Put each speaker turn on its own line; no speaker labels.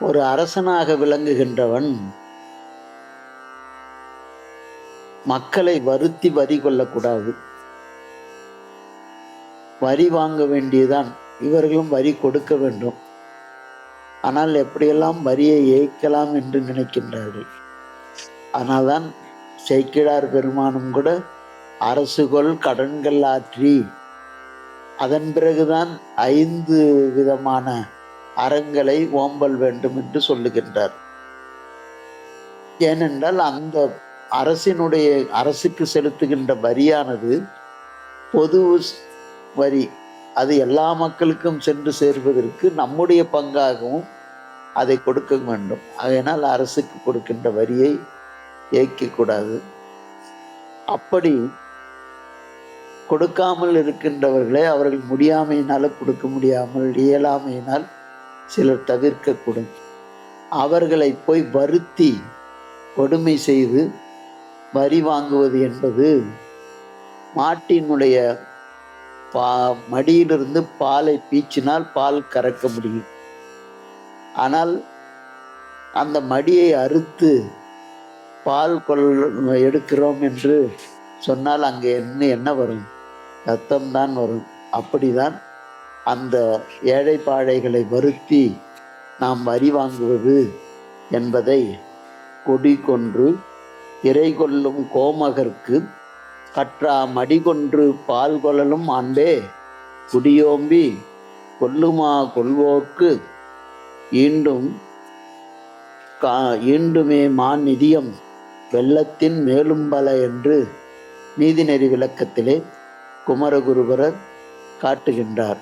ஒரு அரசனாக விளங்குகின்றவன் மக்களை வருத்தி வரி கொள்ளக்கூடாது. வரி வாங்க வேண்டியதுதான். இவர்களும் வரி கொடுக்க வேண்டும். ஆனால் எப்படியெல்லாம் வரியை ஏய்க்கலாம் என்று நினைக்கின்றார்கள். ஆனால்தான் செய்கிழார் பெருமானும் கூட அரசுகள் கடன்கள் ஆற்றி அதன் பிறகுதான் ஐந்து விதமான அறங்களை ஓம்பல் வேண்டும் என்று சொல்லுகின்றார். ஏனென்றால் அந்த அரசினுடைய அரசுக்கு செலுத்துகின்ற வரியானது பொது வரி. அது எல்லா மக்களுக்கும் சென்று சேர்வதற்கு நம்முடைய பங்காகவும் அதை கொடுக்க வேண்டும். அதனால் அரசுக்கு கொடுக்கின்ற வரியை ஏற்கக்கூடாது அப்படி கொடுக்காமல் இருக்கின்றவர்களை அவர்கள் முடியாமையினால் கொடுக்க முடியாமல் இயலாமையினால் சிலர் தவிர்க்கக்கூடும். அவர்களை போய் வருத்தி கொடுமை செய்து வரி வாங்குவது என்பது மாட்டினுடைய பா மடியிலிருந்து பாலை பீச்சினால் பால் கறக்க முடியும். ஆனால் அந்த மடியை அறுத்து பால் கொள் எடுக்கிறோம் என்று சொன்னால் அங்கே என்ன என்ன வரும்? ரத்தம்தான் வரும். அப்படிதான் அந்த ஏழை பாழைகளை வருத்தி நாம் வரி வாங்குவது என்பதை கொடி கொன்று இறை கொள்ளும் கோமகர்க்கு கற்றா மடிகொன்று பால் கொள்ளலும் ஆண்டே. குடியோம்பி கொல்லுமா கொள்வோர்க்கு ஈண்டும் கா ஈண்டுமே மாநிதியம் நிதியம் வெள்ளத்தின் மேலும் பல என்று நீதிநெறி விளக்கத்திலே குமரகுருபரர் காட்டுகின்றார்.